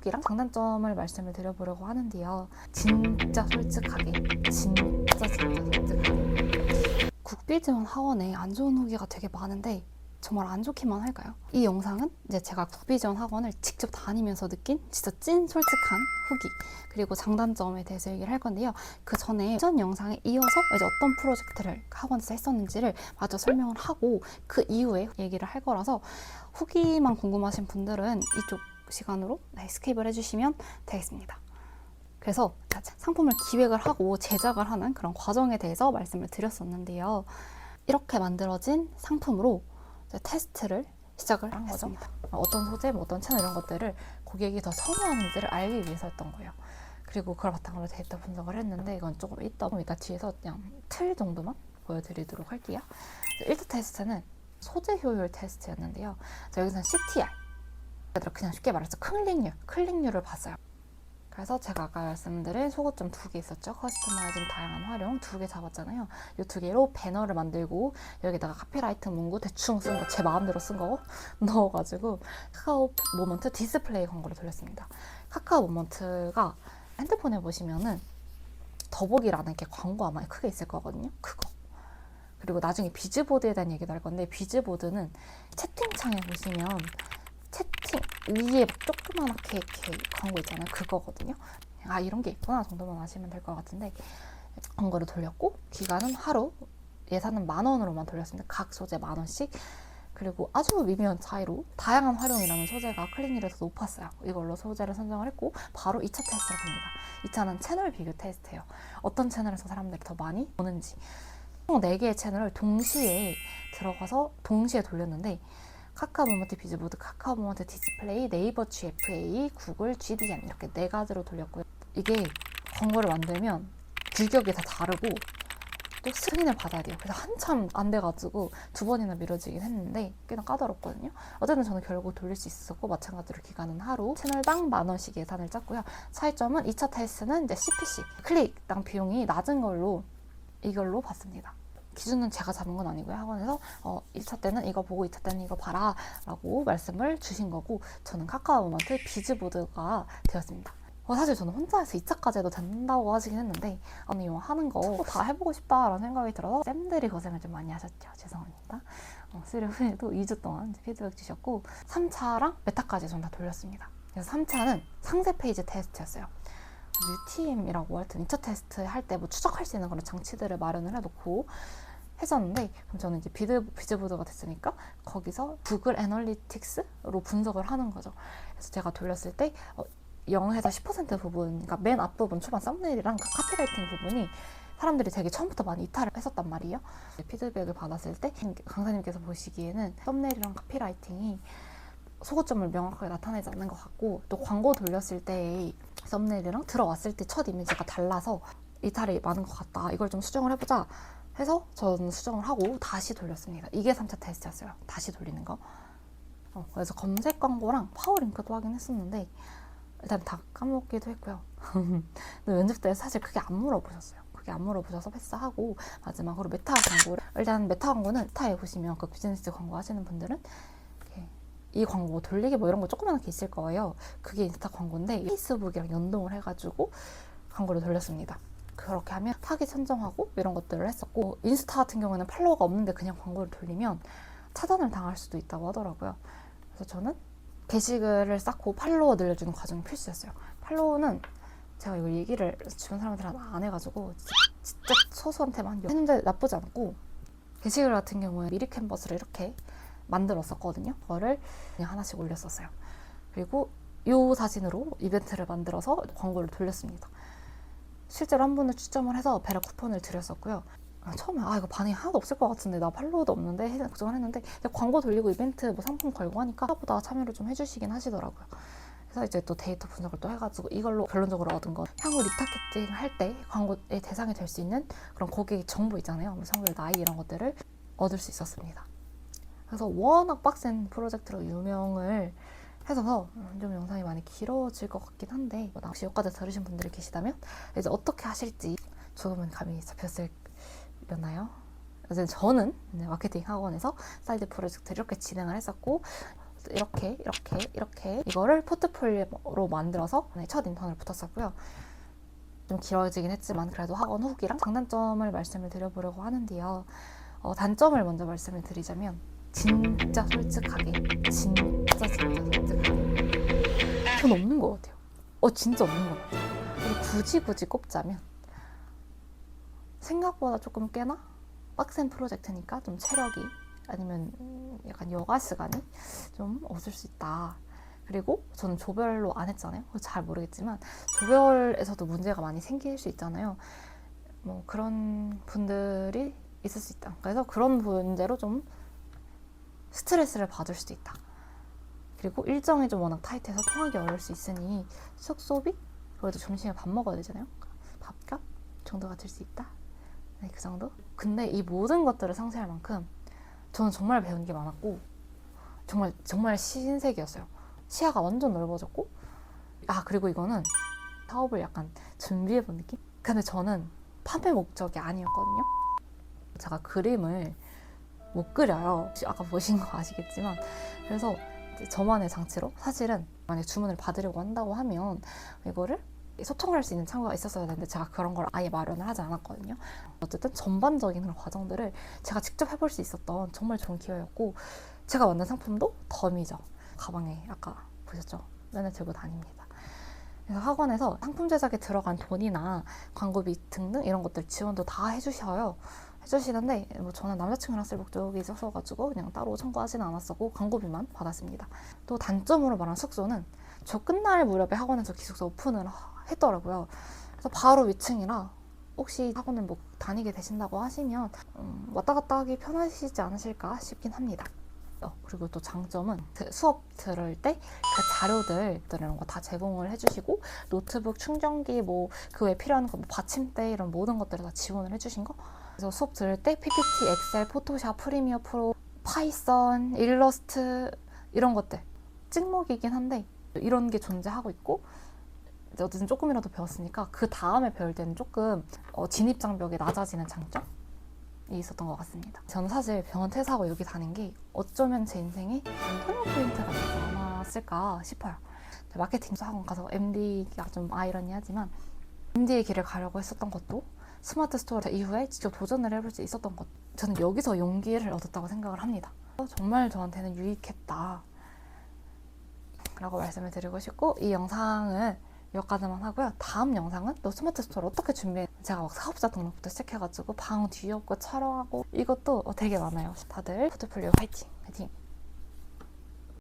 후기랑 장단점을 말씀을 드려보려고 하는데요. 진짜 솔직하게, 진짜 진짜 솔직하게. 국비 지원 학원에 안 좋은 후기가 되게 많은데 정말 안 좋기만 할까요? 이 영상은 이제 제가 국비 지원 학원을 직접 다니면서 느낀 진짜 찐 솔직한 후기 그리고 장단점에 대해서 얘기를 할 건데요. 그 전에 전 영상에 이어서 이제 어떤 프로젝트를 학원에서 했었는지를 마저 설명을 하고 그 이후에 얘기를 할 거라서 후기만 궁금하신 분들은 이쪽 시간으로 네, 스킵을 해주시면 되겠습니다. 그래서 상품을 기획을 하고 제작을 하는 그런 과정에 대해서 말씀을 드렸었는데요. 이렇게 만들어진 상품으로 테스트를 시작을 한 거죠. 어떤 소재, 뭐 어떤 채널 이런 것들을 고객이 더 선호하는지를 알기 위해서였던 거예요. 그리고 그걸 바탕으로 데이터 분석을 했는데 이건 조금 이따 이따 뒤에서 그냥 틀 정도만 보여드리도록 할게요. 1차 테스트는 소재 효율 테스트였는데요. 자, 여기서는 CTR. 그냥 쉽게 말해서 클릭률, 클릭률을 봤어요. 그래서 제가 아까 말씀드린 소거점 두 개 있었죠. 커스터마이징 다양한 활용 두 개 잡았잖아요. 이 두 개로 배너를 만들고 여기다가 카피라이트 문구 대충 쓴 거 제 마음대로 쓴 거 넣어가지고 카카오 모먼트 디스플레이 광고를 돌렸습니다. 카카오 모먼트가 핸드폰에 보시면은 더보기라는 게 광고 아마 크게 있을 거거든요. 그거. 그리고 나중에 비즈보드에 대한 얘기도 할 건데 비즈보드는 채팅창에 보시면 채팅 위에 막 조그맣게 이렇게 광고 있잖아요. 그거거든요. 아 이런 게 있구나 정도만 아시면 될 것 같은데 광고를 돌렸고 기간은 하루 예산은 만 원으로만 돌렸습니다. 각 소재 만 원씩 그리고 아주 미묘한 차이로 다양한 활용이라는 소재가 더 높았어요. 이걸로 소재를 선정을 했고 바로 2차 테스트를 합니다. 2차는 채널 비교 테스트예요. 어떤 채널에서 사람들이 더 많이 보는지 총 4개의 채널을 동시에 들어가서 동시에 돌렸는데 카카오 모먼트 비즈보드, 카카오 모먼트 디스플레이, 네이버 GFA, 구글 GDN 이렇게 네 가지로 돌렸고요. 이게 광고를 만들면 규격이 다 다르고 또 승인을 받아야 돼요. 그래서 한참 안 돼가지고 두 번이나 미뤄지긴 했는데 꽤나 까다롭거든요. 어쨌든 저는 결국 돌릴 수 있었고 마찬가지로 기간은 하루 채널당 만 원씩 예산을 짰고요. 차이점은 2차 테스트는 이제 CPC 클릭당 비용이 낮은 걸로 이걸로 봤습니다. 기준은 제가 잡은 건 아니고요. 학원에서 어, 1차 때는 이거 보고 2차 때는 이거 봐라 라고 말씀을 주신 거고 저는 카카오 모먼트 비즈보드가 되었습니다. 어, 사실 저는 혼자 해서 2차까지 해도 된다고 하시긴 했는데 아니 이거 하는 거 다 해보고 싶다라는 생각이 들어서 쌤들이 고생을 좀 많이 하셨죠. 죄송합니다. 어, 수료 후에도 2주 동안 피드백 주셨고 3차랑 메타까지 전 다 돌렸습니다. 그래서 3차는 상세 페이지 테스트였어요. UTM이라고 하여튼 2차 테스트 할 때 뭐 추적할 수 있는 그런 장치들을 마련을 해놓고 했었는데 그럼 저는 이제 비드, 비즈보드가 됐으니까 거기서 구글 애널리틱스로 분석을 하는 거죠. 그래서 제가 돌렸을 때 어, 0에서 10% 부분, 그러니까 맨 앞부분 초반 썸네일이랑 그 카피라이팅 부분이 사람들이 되게 처음부터 많이 이탈을 했었단 말이에요. 피드백을 받았을 때 강사님께서 보시기에는 썸네일이랑 카피라이팅이 소거점을 명확하게 나타내지 않는 것 같고 또 광고 돌렸을 때의 썸네일이랑 들어왔을 때 첫 이미지가 달라서 이탈이 많은 것 같다. 이걸 좀 수정을 해보자 해서 저는 수정을 하고 다시 돌렸습니다. 이게 3차 테스트였어요. 다시 돌리는 거. 어, 그래서 검색 광고랑 파워링크도 하긴 했었는데 일단 다 까먹기도 했고요. 면접 때 사실 그게 안 물어보셨어요. 그게 안 물어보셔서 패스하고 마지막으로 메타 광고를 일단 메타 광고는 메타에 보시면 그 비즈니스 광고 하시는 분들은 이 광고 돌리기 뭐 이런 거 조그맣게 있을 거예요. 그게 인스타 광고인데 페이스북이랑 연동을 해가지고 광고를 돌렸습니다. 그렇게 하면 타깃 선정하고 이런 것들을 했었고 인스타 같은 경우에는 팔로워가 없는데 그냥 광고를 돌리면 차단을 당할 수도 있다고 하더라고요. 그래서 저는 게시글을 쌓고 팔로워 늘려주는 과정이 필수였어요. 팔로워는 제가 이걸 얘기를 주변 사람들한테 안 해가지고 진짜 소수한테만 했는데 나쁘지 않고 게시글 같은 경우에 미리 캔버스를 이렇게 만들었었거든요. 그거를 그냥 하나씩 올렸었어요. 그리고 이 사진으로 이벤트를 만들어서 광고를 돌렸습니다. 실제로 한 분을 추첨을 해서 배려 쿠폰을 드렸었고요. 아, 처음에 아 이거 반응이 하나도 없을 것 같은데 나 팔로워도 없는데 해- 걱정을 했는데 광고 돌리고 이벤트 뭐 상품 걸고 하니까 생각보다 참여를 좀 해주시긴 하시더라고요. 그래서 이제 또 데이터 분석을 또 해가지고 이걸로 결론적으로 얻은 건 향후 리타겟팅 할 때 광고의 대상이 될 수 있는 그런 고객 정보 있잖아요. 뭐 성별, 나이 이런 것들을 얻을 수 있었습니다. 그래서 워낙 빡센 프로젝트로 유명을 해서 좀 영상이 많이 길어질 것 같긴 한데 뭐 혹시 여기까지 들으신 분들이 계시다면 이제 어떻게 하실지 조금은 감이 잡혔을려나요? 어쨌든 저는 이제 마케팅 학원에서 사이드 프로젝트를 이렇게 진행을 했었고 이렇게 이렇게 이렇게 이거를 포트폴리오로 만들어서 네, 첫 인턴을 붙었었고요. 좀 길어지긴 했지만 그래도 학원 후기랑 장단점을 말씀을 드려보려고 하는데요. 어, 단점을 먼저 말씀을 드리자면 진짜 솔직하게 진짜 진짜 솔직하게 전 없는 것 같아요. 어 진짜 없는 것 같아요. 그리고 굳이 굳이 꼽자면 생각보다 조금 꽤나 빡센 프로젝트니까 좀 체력이 아니면 음, 약간 여가 시간이 좀 없을 수 있다. 그리고 저는 조별로 안 했잖아요. 잘 모르겠지만 조별에서도 문제가 많이 생길 수 있잖아요. 뭐 그런 분들이 있을 수 있다. 그래서 그런 문제로 좀 스트레스를 받을 수도 있다. 그리고 일정이 좀 워낙 타이트해서 통하기 어려울 수 있으니 숙소비 그래도 점심에 밥 먹어야 되잖아요. 밥값 정도가 들 수 있다. 네, 그 정도. 근데 이 모든 것들을 상쇄할 만큼 저는 정말 배운 게 많았고 정말 정말 신세계였어요. 시야가 완전 넓어졌고 아 그리고 이거는 사업을 약간 준비해 본 느낌? 근데 저는 판매 목적이 아니었거든요. 제가 그림을 못 그려요. 아까 보신 거 아시겠지만 그래서 저만의 장치로 사실은 만약 주문을 받으려고 한다고 하면 이거를 소통을 할 수 있는 창구가 있었어야 되는데 제가 그런 걸 아예 마련을 하지 않았거든요. 어쨌든 전반적인 그런 과정들을 제가 직접 해볼 수 있었던 정말 좋은 기회였고 제가 만든 상품도 덤이죠. 가방에 아까 보셨죠? 맨날 들고 다닙니다. 그래서 학원에서 상품 제작에 들어간 돈이나 광고비 등등 이런 것들 지원도 다 해주셔요. 해주시는데 뭐 저는 남자친구랑 쓸 목적이 있어서 가지고 그냥 따로 청구하지는 않았었고 광고비만 받았습니다. 또 단점으로 말한 숙소는 저 끝날 무렵에 학원에서 기숙사 오픈을 하- 했더라고요. 그래서 바로 위층이라 혹시 학원을 뭐 다니게 되신다고 하시면 음, 왔다 갔다 하기 편하시지 않으실까 싶긴 합니다. 어, 그리고 또 장점은 그 수업 들을 때 그 자료들 이런 거 다 제공을 해주시고 노트북 충전기 뭐 그 외에 필요한 거 뭐 받침대 이런 모든 것들을 다 지원을 해주신 거 그래서 수업 들을 때 PPT, 엑셀, 포토샵, 프리미어 프로, 파이썬, 일러스트 이런 것들 찍먹이긴 한데 이런 게 존재하고 있고 어쨌든 조금이라도 배웠으니까 그 다음에 배울 때는 조금 어, 진입 장벽이 낮아지는 장점이 있었던 것 같습니다. 저는 사실 병원 퇴사하고 여기 다닌 게 어쩌면 제 인생에 터닝 포인트가 되지 않았을까 싶어요. 마케팅 학원 가서 MD가 좀 아이러니하지만 MD의 길을 가려고 했었던 것도 스마트 스토어 이후에 직접 도전을 해볼 수 있었던 것 저는 여기서 용기를 얻었다고 생각을 합니다. 정말 저한테는 유익했다. 라고 말씀을 드리고 싶고 이 영상은 여기까지만 하고요. 다음 영상은 또 스마트 스토어를 어떻게 준비해 제가 막 사업자 등록부터 시작해가지고 방 뒤엎고 촬영하고 이것도 되게 많아요. 다들 포트폴리오 화이팅! 화이팅!